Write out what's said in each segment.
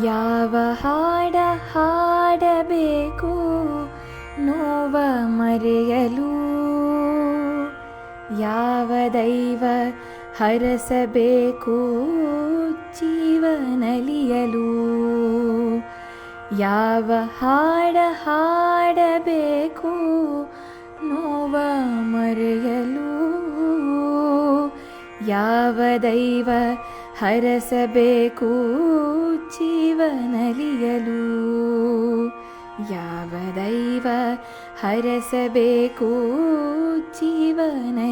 ಯಾವ ಹಾಡ ಹಾಡಬೇಕು ನೋವ ಮರೆಯಲು? ಯಾವ ದೈವ ಹರಸಬೇಕು ಜೀವನಲಿಯಲು? ಯಾವ ಹಾಡ ಹಾಡಬೇಕು ನೋವ ಮರೆಯಲು? ಯಾವ ದೈವ ಹರಸಬೇಕು ಜೀವನಲಿಯಲು. ಯಾವ ದೈವ ಹರಸಬೇಕು ಜೀವನಲಿಯಲು?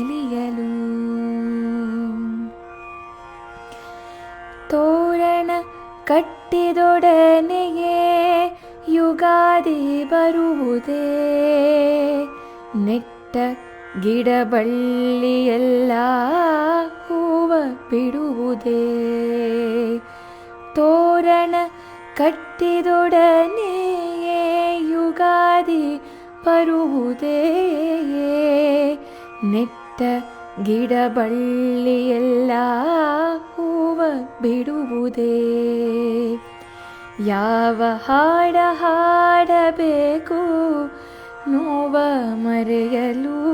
ತೋರಣ ಕಟ್ಟಿದೊಡನೆಯೇ ಯುಗಾದಿ ಬರುವುದೇ. ನೆಟ್ಟ ಗಿಡಬಳ್ಳಿಯೆಲ್ಲ ಹೂವ ಬಿಡುವುದೇ? ತೋರಣ ಕಟ್ಟಿದೊಡನೆಯೇ ಯುಗಾದಿ ಬರುವುದೇ ನೆಟ್ಟ ಗಿಡಬಳ್ಳಿಯೆಲ್ಲ ಹೂವ ಬಿಡುವುದೇ? ಯಾವ ಹಾಡ ಹಾಡಬೇಕು ನೋವ ಮರೆಯಲು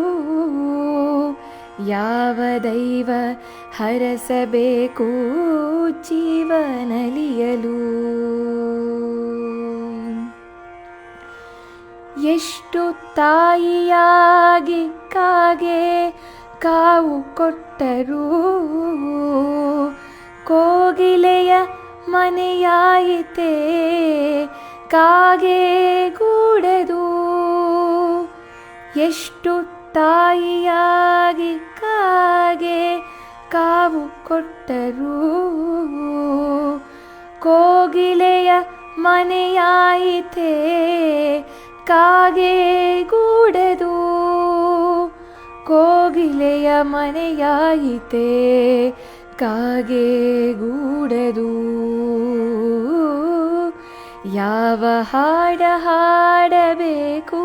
ಯಾವ ದೈವ ಹರಸಬೇಕು ಜೀವನಲಿಯಲು? ಎಷ್ಟು ತಾಯಿಯಾಗಿ ಕಾಗೆ ಕಾವು ಕೊಟ್ಟರೂ ಕೋಗಿಲೆಯ ಮನೆಯಾಯಿತೆ ಕಾಗೆ ಗೂಡದು ಎಷ್ಟು ತಾಯಿಯಾಗಿ ಕಾಗೆ ಕಾವು ಕೊಟ್ಟರು. ಕೋಗಿಲೆಯ ಮನೆಯಾಯಿತೆ ಕಾಗೆ ಗೂಡದು. ಕೋಗಿಲೆಯ ಮನೆಯಾಯಿತೆ ಕಾಗೆ ಗೂಡದು. ಯಾವ ಹಾಡ ಹಾಡಬೇಕು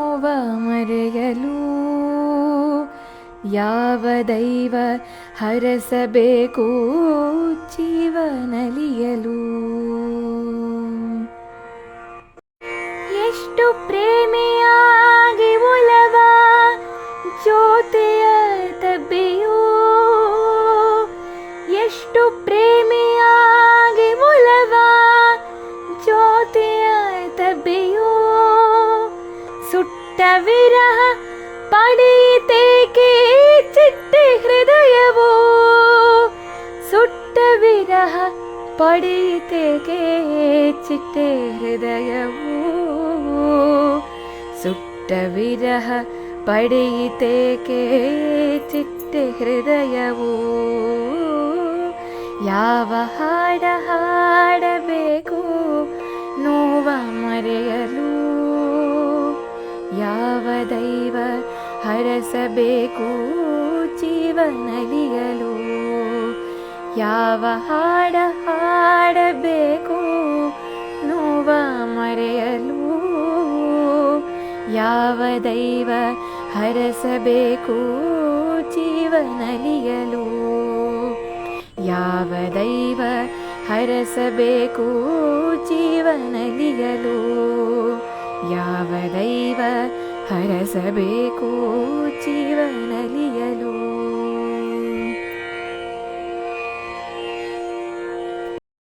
ನೋವ ಮರೆಯಲು? ಯಾವ ದೈವ ಹರಸಬೇಕು? ಜೀವನಲಿಯಲು. ीरः पणिते के चिटि हृदयवोट्टवीरः पडिते के चिटे हृदयव सुवीरः पडिते के चिटे हृदयवो यावहाडः ದೈವ ಹರಸಬೇಕು ಜೀವನಲಿಯಲು. ಯಾವ ಹಾಡ ಹಾಡಬೇಕು ನೋವ ಮರೆಯಲು. ಯಾವ ದೈವ ಹರಸಬೇಕು ಜೀವನಲಿಯಲು. ಯಾವ ದೈವ ಹರಸಬೇಕು ಜೀವನಲಿಯಲು. ಯಾವ ದೈವ ಹರಸಬೇಕು ಜೀವನಲಿಯಲು